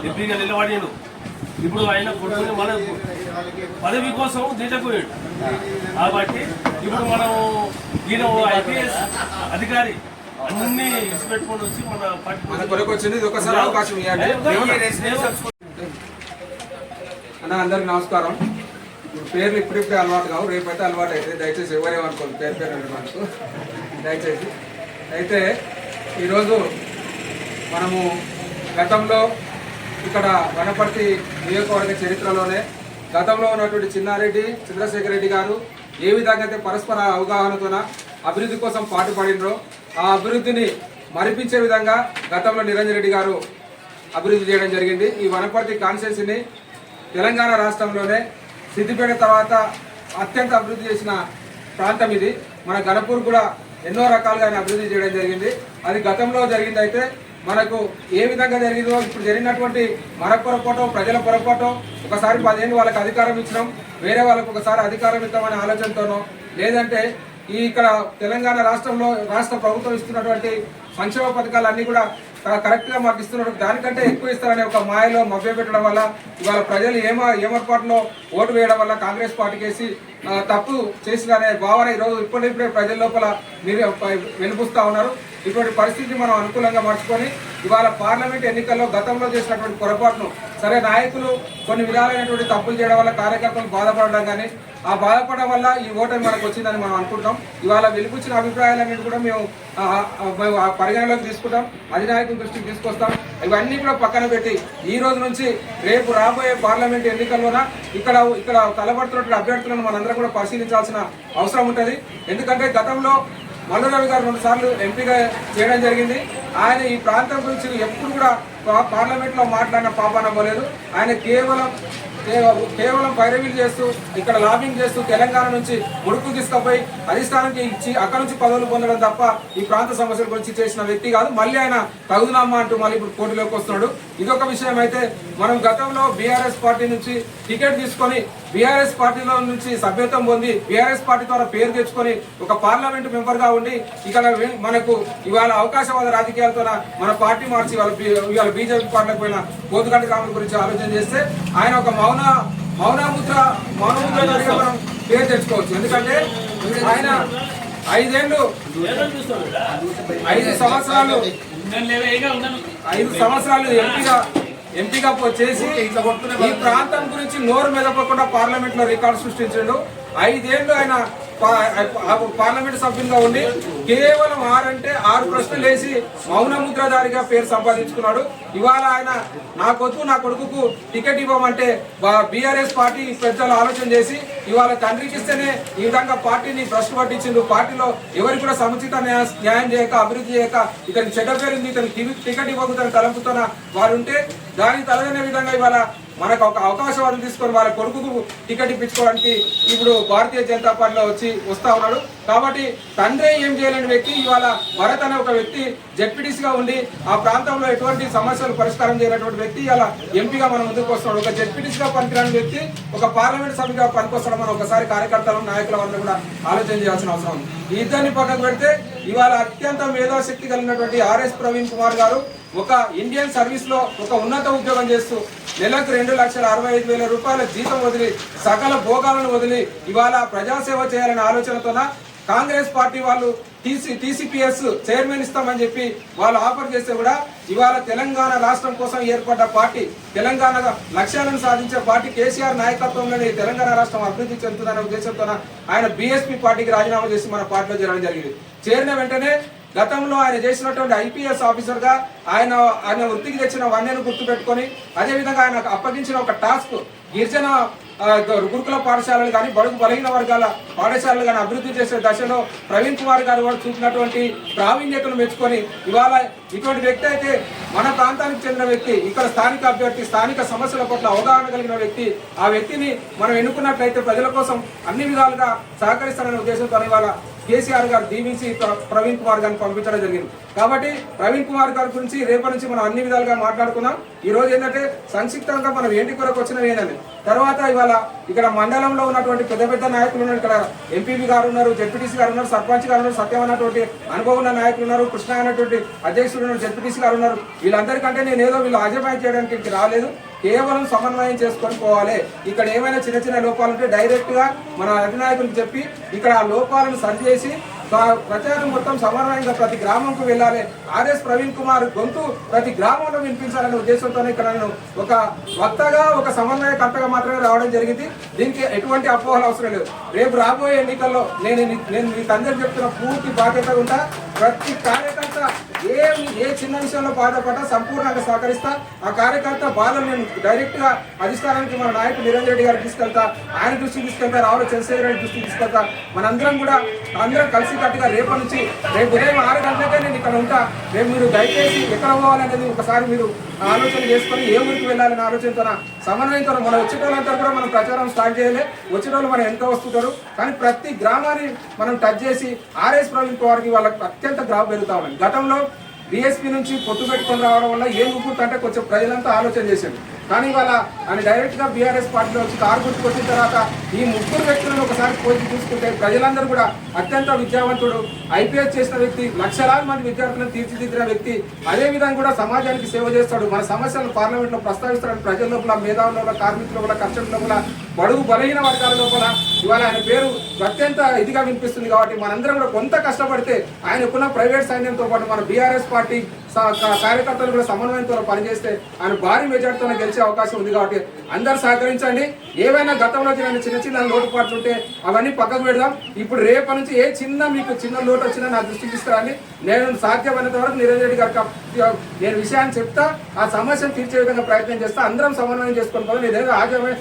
ఎంపీగా నిలబడిండు ఇప్పుడు ఆయన కొడుకుని మన పదవి కోసం దిగపోయాడు కాబట్టి ఇప్పుడు మనం ఈయన ఐపీఎస్ అధికారి. అన్ని ఇచ్చిపెట్టుకొని వచ్చి మన పార్టీ కొరకు వచ్చింది ఒకసారి అవకాశం అన్న అందరికి నమస్కారం. ఇప్పుడు పేర్లు ఇప్పుడిప్పుడే అలవాటు కావు రేపైతే అలవాటు అయితే దయచేసి ఎవరేమనుకోండి పేరు పేరు అంటే మనకు దయచేసి. అయితే ఈరోజు మనము గతంలో ఇక్కడ వనపర్తి నియోజకవర్గ చరిత్రలోనే గతంలో ఉన్నటువంటి చిన్నారెడ్డి చంద్రశేఖర్ రెడ్డి గారు ఏ విధంగా అయితే పరస్పర అవగాహనతోన అభివృద్ధి కోసం పాటుపడినరో ఆ అభివృద్ధిని మరిపించే విధంగా గతంలో నిరంజన్ రెడ్డి గారు అభివృద్ధి చేయడం జరిగింది. ఈ వనపర్తి కాన్స్టిట్యున్సీని తెలంగాణ రాష్ట్రంలోనే సిద్దిపేట తర్వాత అత్యంత అభివృద్ధి చేసిన ప్రాంతం ఇది. మన గణపూర్ కూడా ఎన్నో రకాలుగా అభివృద్ధి చేయడం జరిగింది. అది గతంలో జరిగింది అయితే మనకు ఏ విధంగా జరిగిందో ఇప్పుడు జరిగినటువంటి మన పొరపాటు ప్రజల పొరపాటు ఒకసారి పదిహేను వాళ్ళకి అధికారం ఇచ్చినాం వేరే వాళ్ళకు ఒకసారి అధికారం ఇద్దామనే ఆలోచనతోనో లేదంటే ఈ ఇక్కడ తెలంగాణ రాష్ట్రంలో రాష్ట్ర ప్రభుత్వం ఇస్తున్నటువంటి సంక్షేమ పథకాలు కూడా కరెక్ట్గా మాకు ఇస్తున్నారు. దానికంటే ఎక్కువ ఇస్తారనే ఒక మాయలో మభ్య పెట్టడం వల్ల ఇవాళ ప్రజలు ఏమ ఏమర్పాటులో ఓటు వేయడం వల్ల కాంగ్రెస్ పార్టీకేసి వేసి తప్పు చేసిందనే భావన ఈరోజు ఇప్పుడిప్పుడే ప్రజల లోపల మీరు వెలుపుస్తా ఉన్నారు. ఇటువంటి పరిస్థితి మనం అనుకూలంగా మార్చుకొని ఇవాళ పార్లమెంట్ ఎన్నికల్లో గతంలో చేసినటువంటి పొరపాటును సరే నాయకులు కొన్ని విధాలైనటువంటి తప్పులు చేయడం వల్ల కార్యకర్తలు బాధపడడం కానీ ఆ బాధపడడం వల్ల ఈ ఓటమి మనకు వచ్చిందని మనం అనుకుంటాం. ఇవాళ వెలుపుచ్చిన అభిప్రాయాలన్నింటి కూడా మేము పరిగణలోకి తీసుకుంటాం. అధినాయకుల దృష్టికి తీసుకొస్తాం. ఇవన్నీ కూడా పక్కన పెట్టి ఈ రోజు నుంచి రేపు రాబోయే పార్లమెంట్ ఎన్నికల్లోన ఇక్కడ ఇక్కడ తలబడుతున్నటువంటి అభ్యర్థులను మనందరం కూడా పరిశీలించాల్సిన అవసరం ఉంటుంది. ఎందుకంటే గతంలో మల్లు రవి గారు రెండు సార్లు ఎంపీగా చేయడం జరిగింది. ఆయన ఈ ప్రాంతం గురించి ఎప్పుడు కూడా పార్లమెంట్లో మాట్లాడిన పాపాన పోలేదు. ఆయన కేవలం కేవలం పైరవీలు చేస్తూ ఇక్కడ లాబింగ్ చేస్తూ తెలంగాణ నుంచి ముడుకు తీసుకుపోయి అధిష్టానానికి ఇచ్చి అక్కడ నుంచి పదవులు పొందడం తప్ప ఈ ప్రాంత సమస్యల గురించి చేసిన వ్యక్తి కాదు. మళ్ళీ ఆయన తగుదనమ్మా అంటూ మళ్ళీ ఇప్పుడు పోటీలోకి వస్తున్నాడు. ఇదొక విషయం అయితే మనం గతంలో బీఆర్ఎస్ పార్టీ నుంచి టికెట్ తీసుకొని బీఆర్ఎస్ పార్టీలో నుంచి సభ్యత్వం పొంది బీఆర్ఎస్ పార్టీ ద్వారా పేరు తెచ్చుకొని ఒక పార్లమెంట్ మెంబర్గా ఉండి ఇక్కడ మనకు ఇవాళ అవకాశవాద రాజకీయాలతో మన పార్టీ మార్చి వాళ్ళు ఇవాళ బీజేపీ పార్టీకి పోయిన పోతుగంటి రాముల గురించి ఆలోచన చేస్తే ఆయన ఒక మౌన మౌనముద్ర మౌనముద్ర మనం పేరు తెచ్చుకోవచ్చు. ఎందుకంటే ఆయన ఐదేళ్ళు ఐదు సంవత్సరాలు ఐదు సంవత్సరాలు ఎంపీగా ఎంపీగా చేసి ఈ ప్రాంతం గురించి నోరు మెదపకుండా పార్లమెంట్లో రికార్డు సృష్టించాడు. ఐదేళ్ళు ఆయన పార్లమెంట్ సభ్యులుగా ఉండి కేవలం ఆరంటే ఆరు ప్రశ్నలు వేసి మౌన ముద్రధారిగా పేరు సంపాదించుకున్నాడు. ఇవాళ ఆయన నా కొడుకు నా కొడుకుకు టికెట్ ఇవ్వమంటే బీఆర్ఎస్ పార్టీ పెద్దలు ఆలోచన చేసి ఇవాళ తండ్రికి ఇస్తేనే ఈ విధంగా పార్టీని భ్రష్టు పట్టించిండు. పార్టీలో ఎవరు కూడా సముచిత న్యాయం చేయక అభివృద్ధి చేయక ఇతని చెడ్డ పేరుంది ఇతని టికెట్ ఇవ్వకుండా తలంపుతున్న వారు ఉంటే దానికి తలదనే విధంగా ఇవాళ మనకు ఒక అవకాశం తీసుకొని వాళ్ళ కొడుకుకు టికెట్ ఇప్పించుకోవడానికి ఇప్పుడు భారతీయ జనతా పార్టీలో వచ్చి వస్తా ఉన్నాడు. కాబట్టి తండ్రి ఏం చేయలేని వ్యక్తి ఇవాళ భరత్ అనే ఒక వ్యక్తి జెడ్పీటీసీగా ఉండి ఆ ప్రాంతంలో ఎటువంటి సమస్యలు పరిష్కారం చేయనటువంటి వ్యక్తి ఇలా ఎంపీగా మనం ముందుకు వస్తున్నాడు. ఒక జెడ్పీటీసీగా పనికిరాని వ్యక్తి ఒక పార్లమెంట్ సభ్యుగా పనికొస్తాడు మనం ఒకసారి కార్యకర్తలు నాయకుల అందరూ కూడా ఆలోచన చేయాల్సిన అవసరం ఉంది. ఇద్దరిని పక్కకు పెడితే ఇవాళ అత్యంత మేధాశక్తి కలిగినటువంటి ఆర్ఎస్ ప్రవీణ్ కుమార్ గారు ఒక ఇండియన్ సర్వీస్లో ఒక ఉన్నత ఉద్యోగం చేస్తూ నెలకు రెండు లక్షల అరవై ఐదు వేల రూపాయల జీతం వదిలి సకల భోగాలను వదిలి ఇవాళ ప్రజాసేవ చేయాలనే ఆలోచనతోన కాంగ్రెస్ పార్టీ వాళ్ళు టీసీ టీసీపీఎస్ చైర్మన్ ఇస్తామని చెప్పి వాళ్ళు ఆఫర్ చేస్తే కూడా ఇవాళ తెలంగాణ రాష్ట్రం కోసం ఏర్పడ్డ పార్టీ తెలంగాణ లక్ష్యాలను సాధించే పార్టీ కేసీఆర్ నాయకత్వంలోనే తెలంగాణ రాష్ట్రం అభివృద్ధి చెందుతుందనే ఉద్దేశంతో ఆయన బీఎస్పీ పార్టీకి రాజీనామా చేసి మన పార్టీలో చేరడం జరిగింది. చేరిన వెంటనే గతంలో ఆయన చేసినటువంటి ఐపీఎస్ ఆఫీసర్గా ఆయన ఆయన వృత్తికి తెచ్చిన వన్యను గుర్తు పెట్టుకొని అదేవిధంగా ఆయన అప్పగించిన ఒక టాస్క్ గిరిజన గురుకుల పాఠశాలలు కానీ బడుగు బలహీన వర్గాల పాఠశాలలు కానీ అభివృద్ధి చేసే దశలో ప్రవీణ్ కుమార్ గారు కూడా చూపినటువంటి ప్రావీణ్యతను మెచ్చుకొని ఇవాళ ఇటువంటి వ్యక్తి అయితే మన ప్రాంతానికి చెందిన వ్యక్తి ఇక్కడ స్థానిక అభ్యర్థి స్థానిక సమస్యల పట్ల అవగాహన కలిగిన వ్యక్తి ఆ వ్యక్తిని మనం ఎన్నుకున్నట్లయితే ప్రజల కోసం అన్ని విధాలుగా సహకరిస్తారనే ఉద్దేశంతో ఇవాళ కేసీఆర్ గారు దీవించి ప్ర- ప్రవీణ్ కుమార్ గారిని పంపించడం జరిగింది. కాబట్టి ప్రవీణ్ కుమార్ గారి గురించి రేపటి నుంచి మనం అన్ని విధాలుగా మాట్లాడుకున్నాం ఈ రోజు ఏంటంటే సంక్షిప్తంగా మనం ఏంటి కొరకు వచ్చినవి ఏంటంటే తర్వాత ఇవాళ ఇక్కడ మండలంలో ఉన్నటువంటి పెద్ద పెద్ద నాయకులు ఉన్నారు. ఇక్కడ ఎంపీపీ గారు ఉన్నారు జెడ్పీటీసీ గారు ఉన్నారు సర్పంచ్ గారు ఉన్నారు సత్యం అన్నటువంటి అనుభవం ఉన్న నాయకులు ఉన్నారు కృష్ణ అన్నటువంటి అధ్యక్షుడు ఉన్నారు జెడ్పీటీసీ గారు ఉన్నారు. వీళ్ళందరికంటే నేను ఏదో వీళ్ళు హాజరుపాయం చేయడానికి ఇక్కడికి రాలేదు. కేవలం సమన్వయం చేసుకొని పోవాలి. ఇక్కడ ఏమైనా చిన్న చిన్న లోపాలు ఉంటే మన అధినాయకులకు చెప్పి ఇక్కడ ఆ లోపాలను సరిచేసి ప్రచారం మొత్తం సమన్వయంగా ప్రతి గ్రామంకు వెళ్ళాలి. ఆర్ఎస్ ప్రవీణ్ కుమార్ గొంతు ప్రతి గ్రామంలో వినిపించాలనే ఉద్దేశంతోనే ఇక్కడ నేను ఒక వక్తగా ఒక సమన్వయకర్తగా మాత్రమే రావడం జరిగింది. దీనికి ఎటువంటి అపోహలు అవసరం లేదు. రేపు రాబోయే ఎన్నికల్లో నేను నేను మీకు అందరికి చెప్తున్న పూర్తి బాధ్యతగా ఉంటా. ప్రతి కార్యకర్త ఏ ఏ చిన్న విషయంలో బాధపడ్డా సంపూర్ణంగా సహకరిస్తా. ఆ కార్యకర్త బాధలు నేను డైరెక్ట్గా అధిష్టానానికి మన నాయకుడు నిరంజన్ రెడ్డి గారికి తీసుకెళ్తా ఆయన దృష్టికి తీసుకెళ్తా రావుల చంద్రశేఖర రెడ్డి దృష్టికి తీసుకెళ్తా. మనందరం కూడా అందరం కలిసి కట్టుగా రేపటి నుంచి రేపు ఉదయం ఆరు గంటలకే నేను ఇక్కడ ఉంటా. రేపు మీరు దయచేసి ఎక్కడ పోవాలనేది ఒకసారి మీరు ఆలోచన చేసుకొని ఏ ఊరికి వెళ్ళాలని ఆలోచనతో సమన్వయంతో మనం వచ్చేటోళ్ళంతా కూడా మనం ప్రచారం స్టార్ట్ చేయాలి. వచ్చేటోళ్ళు మనం ఎంత వస్తుంటారు. కానీ ప్రతి గ్రామాన్ని మనం టచ్ చేసి ఆర్ఎస్ ప్రాజెక్ట్ వారికి వాళ్ళకి అత్యంత గ్రాఫ్ పెరుగుతా ఉన్నాయి గతంలో డిఎస్పీ నుంచి పొత్తు పెట్టుకొని రావడం వల్ల ఏం గుర్తు అంటే కొంచెం ప్రజలంతా ఆలోచన చేశారు. కానీ ఇవాళ ఆయన డైరెక్ట్గా బీఆర్ఎస్ పార్టీలో వచ్చి కారు గుర్తుకొచ్చిన తర్వాత ఈ ముగ్గురు వ్యక్తులను ఒకసారి పోల్చి చూసుకుంటే ప్రజలందరూ కూడా అత్యంత విద్యావంతుడు. ఐపీఎస్ చేసిన వ్యక్తి లక్షలాది మంది విద్యార్థులను తీర్చిదిద్దిన వ్యక్తి. అదే విధంగా కూడా సమాజానికి సేవ చేస్తాడు. మన సమస్యలను పార్లమెంట్లో ప్రస్తావిస్తాడు ప్రజల లోపల మేధావుల లోపల కార్మికుల లోపల కర్షకుల లోపల బడుగు బలహీన వర్గాల లోపల ఇవాళ ఆయన పేరు అత్యంత ఇదిగా వినిపిస్తుంది కాబట్టి మనందరం కూడా కొంత కష్టపడితే ఆయనకున్న ప్రైవేట్ సైన్యంతో పాటు మన బీఆర్ఎస్ పార్టీ స- కార్యకర్తలు కూడా సమన్వయంతో పనిచేస్తే ఆయన భారీ మెజార్టీతో గెలిచే అవకాశం ఉంది కాబట్టి అందరు సహకరించండి. ఏవైనా గతంలో చిన్న చిన్న చిన్న లోటుపాట్లు ఉంటే అవన్నీ పక్కకు పెడదాం. ఇప్పుడు రేపటి నుంచి ఏ చిన్న మీకు చిన్న లోటు వచ్చినా నా దృష్టికి ఇస్తారని నేను సాధ్యమైనంత వరకు నిరంజన్ రెడ్డి నేను విషయాన్ని చెప్తా ఆ సమస్యను తీర్చే విధంగా ప్రయత్నం చేస్తా అందరం సమన్వయం చేసుకొని పోదాం. నేను ఏదో ఆజమై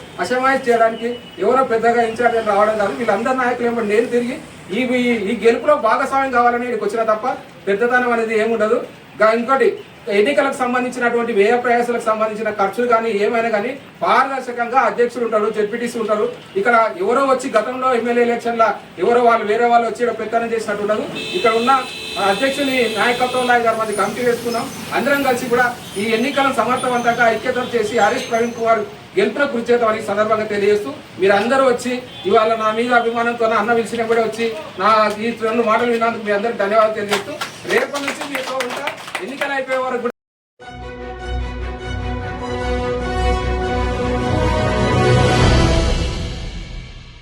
చేయడానికి ఎవరో పెద్దగా ఇన్ఛార్జ్ అని రావడం కాదు. వీళ్ళందరి నాయకులు ఏమో నేను తిరిగి ఈ ఈ- గెలుపులో భాగస్వామ్యం కావాలని ఇక్కడికి వచ్చిన తప్ప పెద్దతనం అనేది ఏముండదు. ఇంకోటి ఎన్నికలకు సంబంధించినటువంటి వ్యయ ప్రయాసాలకు సంబంధించిన ఖర్చులు కానీ ఏమైనా కానీ పారదర్శకంగా అధ్యక్షులు ఉంటారు జెడ్పీటీసీ ఉంటారు. ఇక్కడ ఎవరో వచ్చి గతంలో ఎమ్మెల్యే ఎలక్షన్ల ఎవరో వాళ్ళు వేరే వాళ్ళు వచ్చి ఇక్కడ పెత్తనం చేసినట్టు ఉండదు. ఇక్కడ ఉన్న ఆ అధ్యక్షుని నాయకత్వంలో గారు మంది కమిటీ వేసుకున్నాం. అందరం కలిసి కూడా ఈ ఎన్నికలను సమర్థవంతంగా ఐక్యతం చేసి హరీష్ ప్రవీణ్ కుమార్ గెలుపున కృషి చేద్దామని సందర్భంగా తెలియజేస్తూ మీరు అందరూ వచ్చి ఇవాళ నా మీద అభిమానంతో నా అన్న పిలిచిన కూడా వచ్చి నా ఈ రెండు మాటలు విన్నందుకు మీ అందరికి ధన్యవాదాలు తెలియజేస్తూ రేపటి నుంచి మీతో ఉంటా. ఎన్నికలు అయిపోయే వరకు